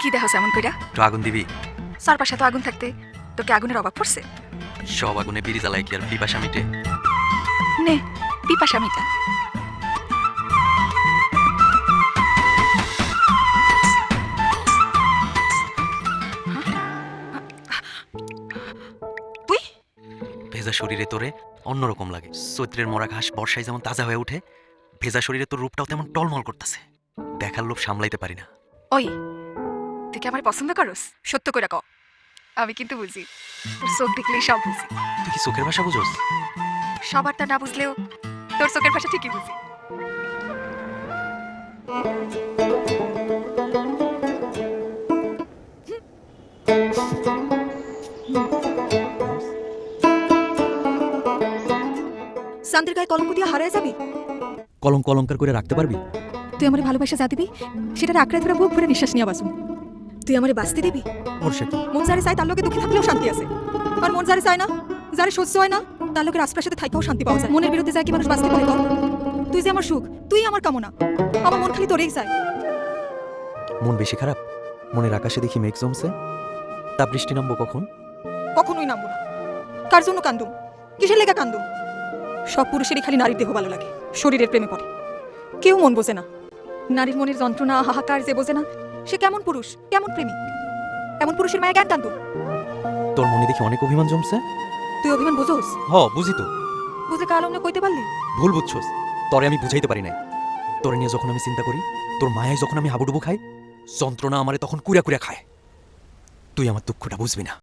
কি দেখাস এমন কইরা? একটু আগুন দিবি। চারপাশে তো আগুন থাকতে তোকে আগুনের অভাব পড়ছে? সব আগুনে বিড়ি জ্বালাই কি আর পিপাসা মিটে নে পিপাসা মিটা তুই? ভেজা শরীরে তোরে অন্যরকম লাগে। চৈত্রের মরা ঘাস বর্ষায় যেমন তাজা হয়ে ওঠে ভেজা শরীরে তোর রূপটাও তেমন টলমল করতেছে। দেখার লোভ সামলাইতে পারি না। ওই তুই কি আমার পছন্দ করস? সত্য করে ক আমি কিন্তু বুঝি। তোর চোখ দেখলেই সব বুঝি। তুই কি চোখের ভাষা বুঝোস? সবার তা না বুঝলেও তোর চোখের ভাষা ঠিকই বুঝি। শান্তির গায়ে কলঙ্ক দিয়ে হারিয়ে যাবি? কলঙ্ক অলঙ্কার করে রাখতে পারবি? তুই আমার ভালোবাসা যা দিবি সেটার আঁকড়ে ধরে বুক ভরে নিঃশ্বাস নিয়ে বাসুন তুই আমারে বাঁচতে দিবি? ওর সে কি মন যারে চাই তার লোকে দুঃখে থাকলেও শান্তি আছে। আর মন যারে চায় না যারে সহ্য হয় না তার লোকের আশপাশে থাইকেও শান্তি পাওয়া যায়। মনের বিরুদ্ধে যায় কি মানুষ বাঁচতে পারে কর? তুই যে আমার সুখ তুই আমার কামনা আমার মন খালি তোরেই চায়। মন বেশি খারাপ? মনের আকাশে দেখি মেঘ জমছে? তা বৃষ্টি নামবো কখন? কখনোই নামবো না। কার জন্য কান্দুম? কিসের লেগা কান্দুম? সব পুরুষেরই খালি নারীর দেহ ভালো লাগে শরীরের প্রেমে পড়ে। কেউ মন বোঝে না। নারীর মনের যন্ত্রণা হাহাকার যে বোঝে না সে কেমন পুরুষ? কেমন প্রেমিক এমন পুরুষের মায়া জ্ঞান কান্দুম তোর মনে দেখি অনেক অভিমান জমছে? তুই অভিমান বুঝোস? হ বুঝি তো। বুঝে কাল অন্য কইতে পারলি? ভুল বুঝছস। তরে আমি বুঝাইতে পারি নাই। তোরে নিয়ে যখন আমি চিন্তা করি তোর মায়ায় যখন আমি হাবুডুবু খাই যন্ত্রণা আমারে তখন কুড়া কুড়া খায়। তুই আমার দুঃখটা বুঝবি না।